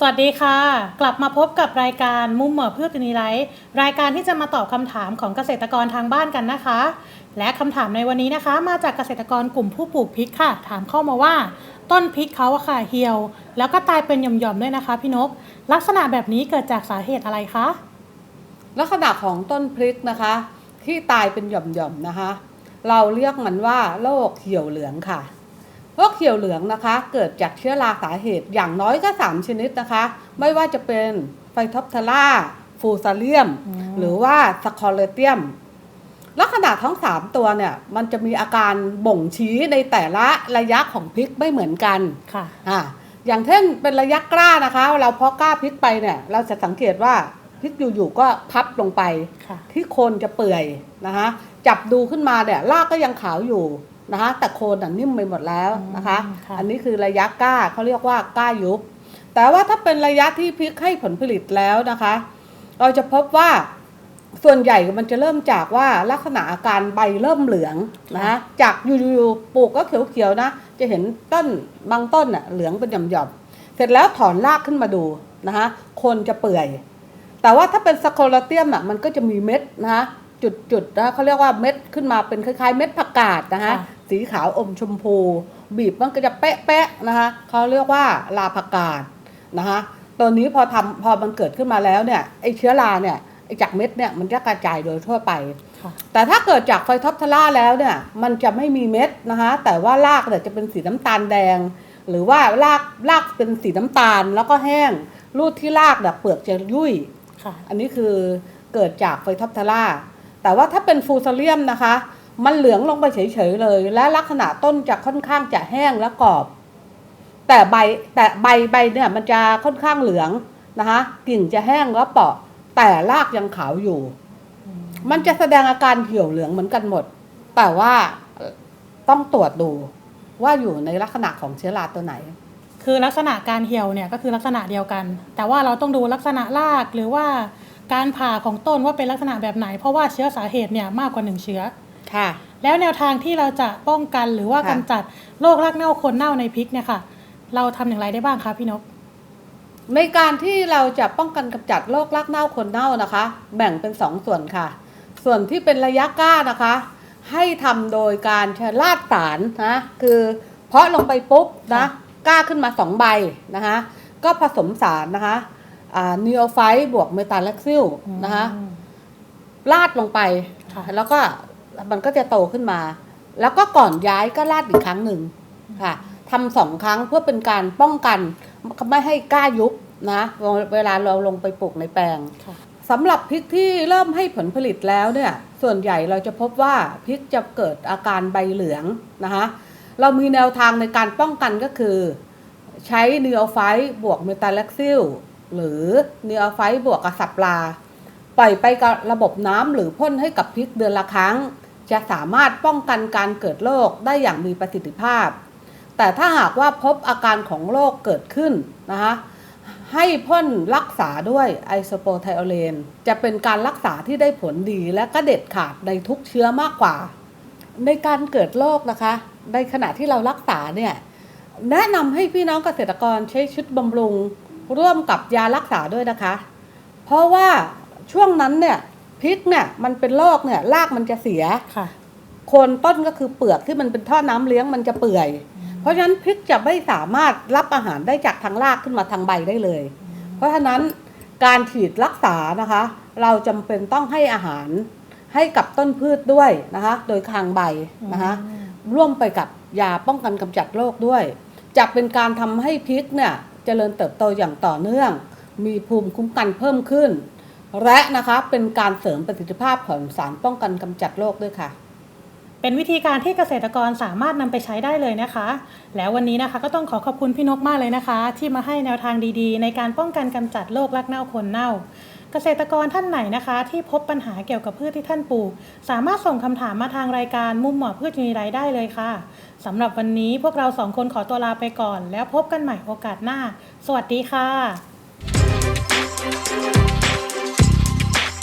สวัสดีค่ะ กลับมาพบกับรายการมุมเหม่อพืชตุนิไลท์รายการที่จะมาตอบคำถามของเกษตรกรทางบ้านกันนะคะ และคำถามในวันนี้นะคะ มาจากเกษตรกรกลุ่มผู้ปลูกพริกค่ะ ถามเข้ามาว่า ต้นพริกเขาอะค่ะเหี่ยว แล้วก็ตายเป็นหย่อมๆด้วยนะคะ พี่นก ลักษณะแบบนี้เกิดจากสาเหตุอะไรคะลักษณะของต้นพริกนะคะ ที่ตายเป็นหย่อมๆนะคะ เราเรียกมันว่าโรคเหี่ยวเหลืองค่ะ โรคเหี่ยวเหลืองนะคะ เกิดจากเชื้อราสาเหตุอย่างน้อยก็ 3 ชนิดนะคะ ไม่ว่าจะเป็นไฟท็อปทาร่าฟูซาเลียมอืมหรือว่าสคอเลเตียม ลักษณะทั้ง 3 ตัวเนี่ย มันจะมีอาการบ่งชี้ในแต่ละระยะของพริกไม่เหมือนกันค่ะอ่าอย่างเช่นเป็นระยะกล้านะคะ เราเพาะกล้าพริกไปเนี่ย เราจะสังเกตว่าพริกอยู่ๆก็พับลงไปค่ะที่โคนจะเปื่อยนะคะ จับดูขึ้นมาเนี่ยรากก็ยังขาวอยู่ นะคะแต่โคนน่ะนิ่มไปหมดแล้วนะคะอืมค่ะอันนี้คือระยะกล้าเขาเรียกว่ากล้ายุบ แต่ว่าถ้าเป็นระยะที่พริกให้ผลผลิตแล้วนะคะ เราจะพบว่าส่วนใหญ่มันจะเริ่มจากว่าลักษณะอาการใบเริ่มเหลืองนะคะจากอยู่ๆปลูกก็เขียวๆนะ จะเห็นต้นบางต้นน่ะเหลืองเป็นหย่อมๆเสร็จแล้วถอนรากขึ้นมาดูนะคะโคนจะเปื่อย แต่ว่าถ้าเป็นสโคลาเตียมอะมันก็จะมีเม็ดนะคะจุดๆนะเขาเรียกว่าเม็ดขึ้นมาเป็นคล้ายๆ เม็ดผักกาดนะคะค่ะ สีขาวอมชมพู บีบมันก็จะเป๊ะๆนะคะเขาเรียกว่าลาผักกาดนะคะตัวนี้พอทำพอมันเกิดขึ้นมาแล้วเนี่ยไอเชื้อราเนี่ยไอจากเม็ดเนี่ยมันจะกระจายโดยทั่วไปค่ะแต่ถ้าเกิดจากไฟท็อปทาร่าแล้วเนี่ยมันจะไม่มีเม็ดนะคะแต่ว่ารากเนี่ยจะเป็นสีน้ำตาลแดง หรือว่ารากรากเป็นสีน้ำตาลแล้วก็แห้งรูดที่รากเนี่ยเปลือกจะยุ่ยค่ะอันนี้คือเกิดจากไฟท็อปทาร่าแต่ว่าถ้าเป็นฟูซาเลียมนะคะ มันเหลืองลงไปเฉยๆเลย และลักษณะต้นจะค่อนข้างจะแห้งและกรอบ แต่ใบแต่ใบใบเนี่ยมันจะค่อนข้างเหลืองนะคะกิ่งจะแห้งแล้วเปราะ แต่รากยังขาวอยู่ มันจะแสดงอาการเหี่ยวเหลืองเหมือนกันหมด แต่ว่าต้องตรวจดูว่าอยู่ในลักษณะของเชื้อราตัวไหน คือลักษณะการเหี่ยวเนี่ยก็คือลักษณะเดียวกัน แต่ว่าเราต้องดูลักษณะรากหรือว่าการผ่าของต้นว่าเป็นลักษณะแบบไหน เพราะว่าเชื้อสาเหตุเนี่ยมากกว่าหนึ่งเชื้อ ค่ะ แล้วแนวทางที่เราจะป้องกันหรือว่าค่ะ กำจัดโรครากเน่าโคนเน่าในพริกเนี่ยค่ะ เราทำอย่างไรได้บ้างคะพี่นก ในการที่เราจะป้องกันกำจัดโรครากเน่าคนเน่านะคะ แบ่งเป็นสองส่วนค่ะ ส่วนที่เป็นระยะกล้านะคะ ให้ทำโดยการใช้ลาดสารนะคือเพาะลงไปปุ๊บนะ ค่ะกล้าขึ้นมาสองใบนะคะ ก็ผสมสารนะคะนีโอไฟบวกเมตาเล็กซิลนะคะ อืม ลาดลงไป ค่ะ แล้วก็ มันก็จะโตขึ้นมา แล้วก็ก่อนย้ายก็ลาดอีกครั้งหนึ่งค่ะทำสองครั้งเพื่อเป็นการป้องกันไม่ให้กล้ายุบนะเวลาเราลงไปปลูกในแปลงค่ะสำหรับพริกที่เริ่มให้ผลผลิตแล้วเนี่ยส่วนใหญ่เราจะพบว่าพริกจะเกิดอาการใบเหลืองนะคะเรามีแนวทางในการป้องกันก็คือ ใช้เนโอไฟบวกเมตาเล็กซิลหรือเนโอไฟบวกกระสับปลาปล่อยไปกับระบบน้ำหรือพ่นให้กับพริกเดือนละครั้ง จะสามารถป้องกันการเกิดโรคได้อย่างมีประสิทธิภาพ แต่ถ้าหากว่าพบอาการของโรคเกิดขึ้นนะคะให้พ่นรักษาด้วยไอโซโปไทโอเลนจะเป็นการรักษาที่ได้ผลดีและก็เด็ดขาดในทุกเชื้อมากกว่า ในการเกิดโรคนะคะ ในขณะที่เรารักษาเนี่ยแนะนำให้พี่น้องเกษตรกรใช้ชุดบำรุง ร่วมกับยารักษาด้วยนะคะ เพราะว่าช่วงนั้นเนี่ย ริกเนี่ยมันเป็นโรคเนี่ยรากมันจะเสียค่ะโคนต้นก็คือเปลือกที่มันเป็นท่อน้ำเลี้ยงมันจะเปื่อย เพราะฉะนั้นพริกจะไม่สามารถรับอาหารได้จากทางรากขึ้นมาทางใบได้เลย เพราะฉะนั้นการฉีดรักษานะคะ เราจำเป็นต้องให้อาหารให้กับต้นพืชด้วยนะคะ โดยทางใบนะคะร่วมไปกับยาป้องกันกำจัดโรคด้วยจะเป็นการทำให้พริกเนี่ยเจริญเติบโตอย่างต่อเนื่อง มีภูมิคุ้มกันเพิ่มขึ้น และนะคะเป็นการเสริมประสิทธิภาพของสารป้องกันกำจัดโรคด้วยค่ะ เป็นวิธีการที่เกษตรกรสามารถนำไปใช้ได้เลยนะคะ แล้ววันนี้นะคะก็ต้องขอขอบคุณพี่นกมากเลยนะคะ ที่มาให้แนวทางดีๆ ในการป้องกันกำจัดโรครากเน่าคนเน่าเกษตรกรท่านไหนนะคะ ที่พบปัญหาเกี่ยวกับพืชที่ท่านปลูก สามารถส่งคำถามมาทางรายการมุมหมอพืชมีไรายได้เลยค่ะสำหรับวันนี้พวกเราสองคนขอตัวลาไปก่อน แล้วพบกันใหม่โอกาสหน้า สวัสดีค่ะ